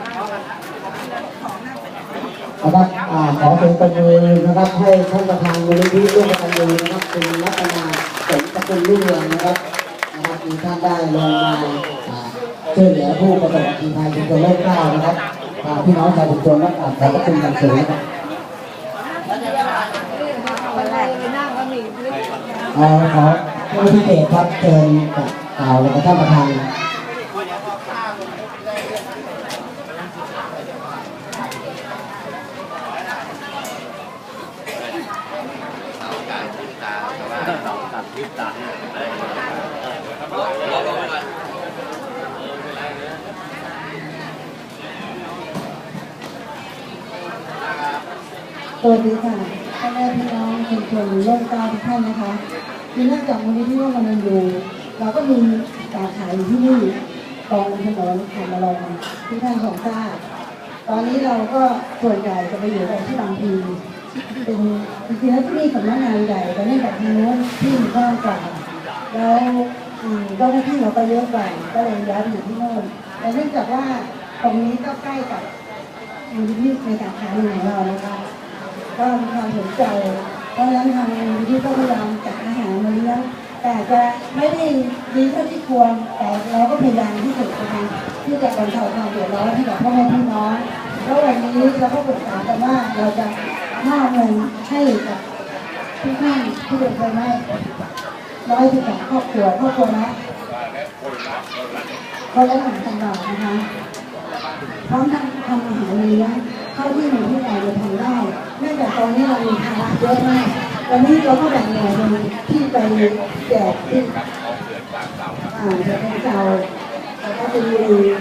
นะครับขอเป็นประมือนะครับให้ท่านประธานมูลนิธิร่วมกันดูนะครับคุณรัตนาสมสกุลรุ่งเรืองนะครับนะครับมีท่านได้ลงมาช่วยเหลือผู้ประสบอุบัติภัยชุมชนโลกเก้านะครับพี่น้องชาวชุมชนและขอบคุณอย่างสูงครับเอ่อขอพิเศษครับเชิญกล่าวกับท่านประธาน สวัสดีค่ะพ่อแม่พี่น้องชุมชนร่มเกล้าทุกท่านนะคะมีเนื่องจากมูลนิธิร่วมกันอยู่ เราก็มีสาขาอยู่ที่นี่กองถนนผ่านมาลองที่ท่านของทราบตอนนี้เราก็ส่วนใหญ่จะไปอยู่กันที่บางพี เป็นจริงๆแล้วที่นี่สำนักงานใหญ่แต่เนื่องจากทางโน้นที่มันกว้างกว่าแล้วอืมเจ้าหน้าที่เราก็เยอะกว่าก็เลยย้ายไปอยู่ที่โน่นแต่เนื่องจากว่าตรงนี้ก็ใกล้กับมูลนิธิในสาขาหนึ่งของเรานะคะก็มีความสนใจเพราะฉะนั้นทางมูลนิธิก็พยายามจัดอาหารมาเลี้ยงแต่จะไม่ได้ดีเท่าที่ควรแต่เราก็พยายามที่สุดนะคะที่จะบรรเทาความเดือดร้อนให้กับพ่อแม่พี่น้องแล้ววันนี้เราก็ปรึกษากันว่าเราจะ มอบเงินให้กับทุกท่านที่เป็นไปไม่ร้อยสิบสองครอบครัวครอบครัวละคนละหนึ่งพันบาทนะคะ พร้อมทั้งทำอาหารเลี้ยงเท่าที่หนูที่เราจะทำได้เนื่องจากตอนนี้เรามีภาระเยอะมากวันนี้เราก็แบ่งหน่วยหนึ่งที่ไปแจกที่อ่าจะเป็นเจ้าแล้วก็เป็นบุรี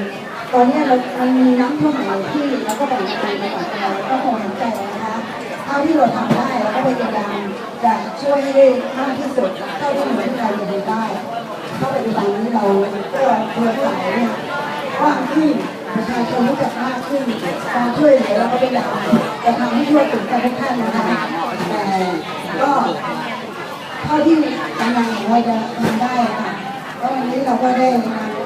ตอนนี้เรามันมีน้ำท่วมหลายที่เราก็แบ่งกันไปก่อนเราก็คงเห็นใจ ท่าที่เราทำได้เราก็พยายามจะช่วยให้ได้มากที่สุดเท่าที่หนูที่เราจะทำได้เพราะปัจจุบันนี้เราก็เครือข่ายเนี่ยกว้างขึ้นประชาชนรู้จักมากขึ้นการช่วยเหลือเราก็พยายามจะทำให้ทั่วถึงกันทุกท่านนะคะแต่ก็เท่าที่กำลังของเราจะทำได้ค่ะก็วันนี้เราก็ได้นำ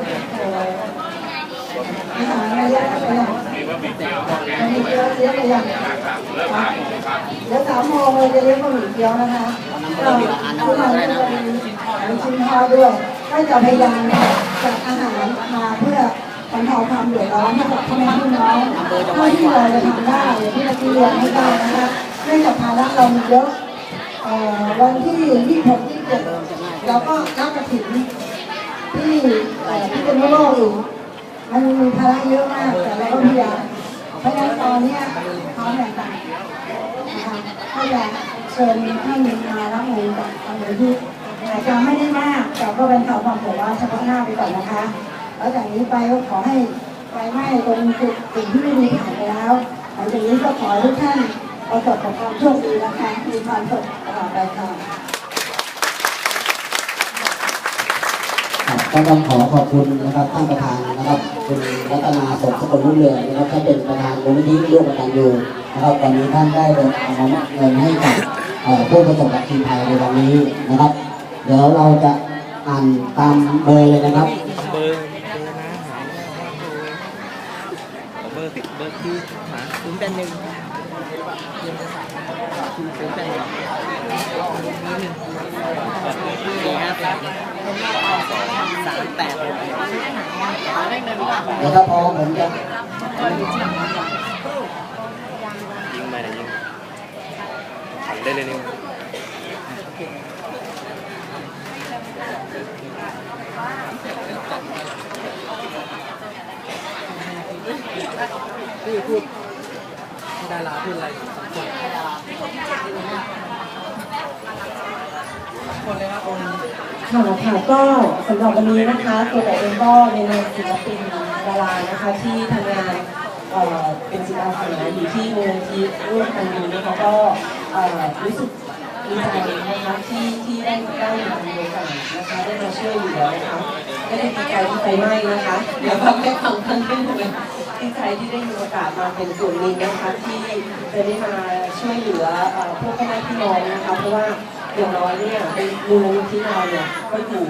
อาหารระยะไปอย่างวั นนี้เลี้ยงเลี้ยงไปอย่างเดี๋ยวสามโมงเราจะเลี้ยงบะหมี่เกี๊ยวนะคะก็ทุกคนก็จะมีลูกชิ้นทอดด้วยก็จะพยายามจัดอาหารมาเพื่อบรรเทาความเดือดร้อนให้กับพ่อแม่พี่น้องเท่าที่เราจะทำได้อย่างที่เราเรียนให้ได้นะคะเนื่องจากภาระเรามีเยอะเอ่อวันที่26 27เราก็รับกระถิ่นที่ที่เป็นโลกอยู่ มันมีภาระเยอะมาก แต่เราก็พยายามเพราะฉะนั้นตอนนี้พร้อมแบ่งปันนะคะก็อยากเชิญท่านมารับเงินจากทางมูลที่อาจจะไม่ได้มากแต่ก็เป็นเผาความผมว่าเฉพาะหน้าไปก่อนนะคะ แล้วจากนี้ไปก็ขอให้ไฟไหม้ตรงจุดสิ่งที่ไม่ดีผ่านไปแล้วหลังจากนี้ก็ขอให้ทุกท่านประสบกับความโชคดีนะคะมีความสุขตลอดไปค่ะครับก็ต้องขอขอบคุณนะครับท่านประธานนะครับ คุณรัตนาสมสกุลรุ่งเรืองนะครับท่านเป็นประธานมูลนิธิร่วมกันอยู่นะครับตอนนี้ท่านได้เดินทางมามอบเงินให้กับผู้ประสบอุบัติภัยในวันนี้นะครับ เดี๋ยวเราจะอ่านตามเบอร์เลยนะครับเบอร์เบอร์ติดเบอร์ที่หาศูนย์แปดหนึ่งศูนย์แปดหนึ่งสี่ห้าแปด สามแปดเดี๋ยวถ้าพร้อผมจะยิงไปไหนยิงหันได้เลยนี่พี่พูดดาราพูดอะไรสองคน คนเลยครับคนค่ะค่ะก็สำหรับวันนี้นะคะตัวแต่เองก็ในนามศิลปินดารานะคะที่ทำงานเป็นจิตอาสาอยู่ที่มูลนิธิร่วมกันดีนะคะก็รู้สึกดีใจนะคะที่ที่ได้ได้มีโอกาสนะคะได้มาช่วยเหลือนะคะไม่ได้ดีใจที่ไฟไหม้นะคะเดี๋ยวฟังแค่ฟังท่านขึ้นเลยดีใจที่ได้มีโอกาสมาเป็นส่วนหนึ่งนะคะที่จะได้มาช่วยเหลือเอ่อพวกพ่อแม่พี่น้องนะคะเพราะว่า อย่างน้อยเนี่ยในมูลนิธิเราเนี่ยก็อยู่